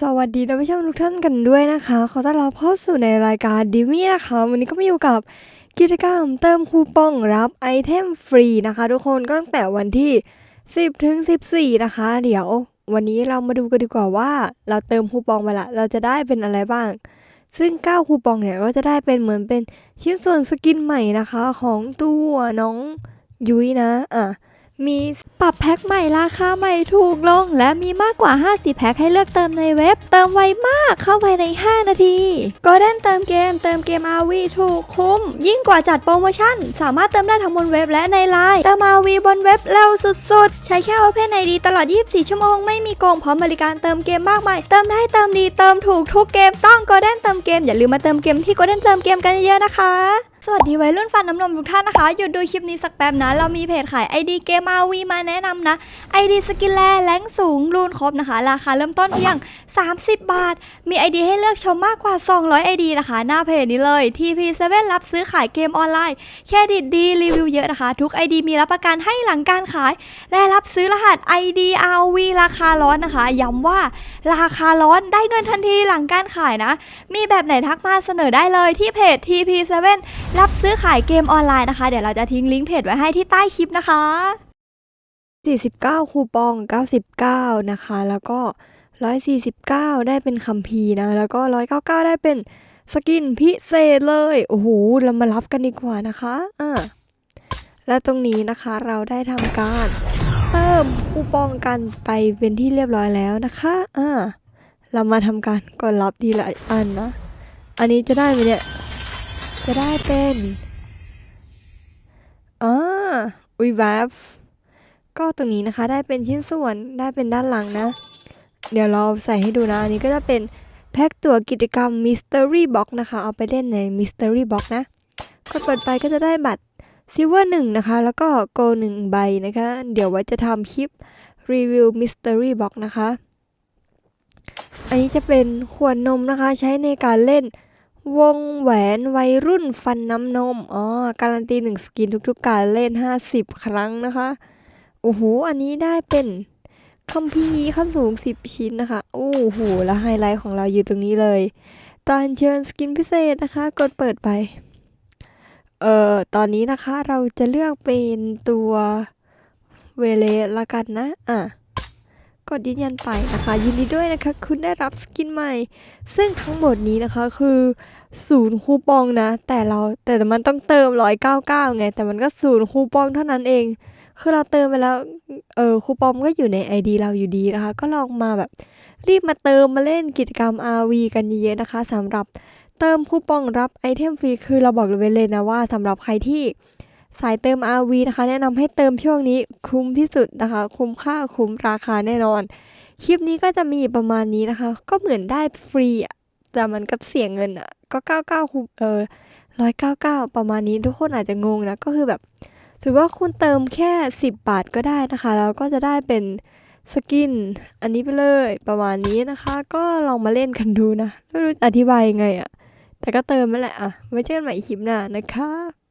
สวัสดีท่านผู้ชมทุกท่านกันด้วยนะคะ ขอต้อนรับเข้าสู่ในรายการดิมี่นะคะ วันนี้ก็มาอยู่กับกิจกรรมเติมคูปองรับไอเทมฟรีนะคะ ทุกคนก็ตั้งแต่วันที่ 10 ถึง 14 นะคะ เดี๋ยววันนี้เรามาดูกันดีกว่าว่า เราเติมคูปองไปละ เราจะได้เป็นอะไรบ้าง ซึ่ง 9 คูปองเนี่ยก็จะได้เป็นเหมือนเป็นชิ้นส่วนสกินใหม่นะคะ ของตัวน้องยุ้ยนะ อะ มีปรับแพ็คใหม่ราคาใหม่ถูกลง และมีมากกว่า 50 แพ็คให้เลือกเติมในเว็บ เติมไวมากเข้าภายใน 5 นาทีก็เด้นเติมเกม เติมเกม RV ถูกคุ้ม ยิ่งกว่าจัดโปรโมชั่น สามารถเติมได้ทั้งบนเว็บและในไลน์เติม RV บนเว็บเร็วสุดๆ ใช้แค่ Open ID ตลอด 24 ชั่วโมง ไม่มีโกงพร้อมบริการเติมเกมมากมาย เติมได้เติมดีเติมถูกทุกเกมต้องก็เด้นเติมเกมอย่าลืมมาเติมเกมที่ก็เด้นเติมเกมกันเยอะๆนะคะ สวัสดีวัยรุ่นฟันน้ำนมทุกท่านนะคะ หยุดดูคลิปนี้สักแป๊บนะ เรามีเพจขาย ID เกม RV มาแนะนำนะ ID สกินแลแรงสูงรูนครบนะคะ ราคาเริ่มต้นเพียง 30 บาท มี ID ให้เลือกชมมากกว่า 200 ID นะคะ หน้าเพจนี้เลย TP7 รับซื้อขายเกมออนไลน์ เครดิตดีรีวิวเยอะนะคะ ทุก ID มีรับประกันให้หลังการขาย และรับซื้อรหัส ID RV ราคาร้อนนะคะ ย้ำว่าราคาร้อนได้เงินทันทีหลังการขายนะ มีแบบไหนทักมาเสนอได้เลยที่เพจ TP7 รับซื้อขายเกมออนไลน์นะคะ เดี๋ยวเราจะทิ้งลิงก์เพจไว้ให้ที่ใต้คลิปนะคะ 49 คูปอง 99 นะคะ แล้วก็ 149 ได้เป็นคัมภีร์นะ แล้วก็ 199 ได้เป็นสกินพิเศษเลย โอ้โห เรามารับกันดีกว่านะคะอ่าและตรงนี้นะคะเราได้ทำการเติมคูปองกันไปเป็นที่เรียบร้อยแล้วนะคะอ่าเรามาทำการกดรับทีละอันนะ อันนี้จะได้ไหมเนี่ย จะได้เป็นอ่าอุยแวบก็ตรงนี้นะคะได้เป็นชิ้นส่วนได้เป็นด้านหลังนะ เดี๋ยวเราใส่ให้ดูนะ อันนี้ก็จะเป็นแพ็คตัวกิจกรรม Mystery Box นะคะ เอาไปเล่นใน Mystery Box นะกดเปิดไปก็จะได้บัตรซิลเวอร์หนึ่งนะคะ แล้วก็โกหนึ่งใบนะคะ เดี๋ยวไว้จะทำคลิปรีวิว Mystery Box นะคะ อันนี้จะเป็นขวดนมนะคะใช้ในการเล่น วงแหวนวัยรุ่นฟันน้ำนม อ๋อ การันตีหนึ่งสกินทุกๆการเล่น 50 ครั้งนะคะ โอ้โห อันนี้ได้เป็นคัมภีขั้นสูง 10 ชิ้นนะคะ โอ้โห แล้วไฮไลท์ของเราอยู่ตรงนี้เลย ตอนเชิญสกินพิเศษนะคะ กดเปิดไป เอ่อ ตอนนี้นะคะเราจะเลือกเป็นตัวเวเลละกันนะ อะ กดยืนยันไปนะคะ ยินดีด้วยนะคะ คุณได้รับสกินใหม่ ซึ่งทั้งหมดนี้นะคะคือศูนย์คูปองนะ แต่เราแต่มันต้องเติมร้อยเก้าเก้าไง แต่มันก็ศูนย์คูปองเท่านั้นเอง คือเราเติมไปแล้วเออคูปองก็อยู่ใน ID เราอยู่ดีนะคะ ก็ลองมาแบบ รีบมาเติมมาเล่นกิจกรรม RV กันเยอะๆนะคะสำหรับเติมคูปองรับไอเทมฟรีคือเราบอกเลยเลยนะว่าสำหรับใครที่ สายเติม RV นะคะ แนะนำให้เติมช่วงนี้คุ้มที่สุดนะคะ คุ้มค่าคุ้มราคาแน่นอน คลิปนี้ก็จะมีประมาณนี้นะคะ ก็เหมือนได้ฟรีอะแต่มันก็เสียเงินอะ ก็99คูเออ199ประมาณนี้ทุกคนอาจจะงงนะ ก็คือแบบ ถือว่าคุณเติมแค่10บาทก็ได้นะคะ แล้วก็จะได้เป็นสกิน อันนี้ไปเลยประมาณนี้นะคะ ก็ลองมาเล่นกันดูนะไม่รู้อธิบายยังไงอะ่ะ แต่ก็เติมมาแหละอะไว้เจอกันใหม่คลิปหน้านะคะ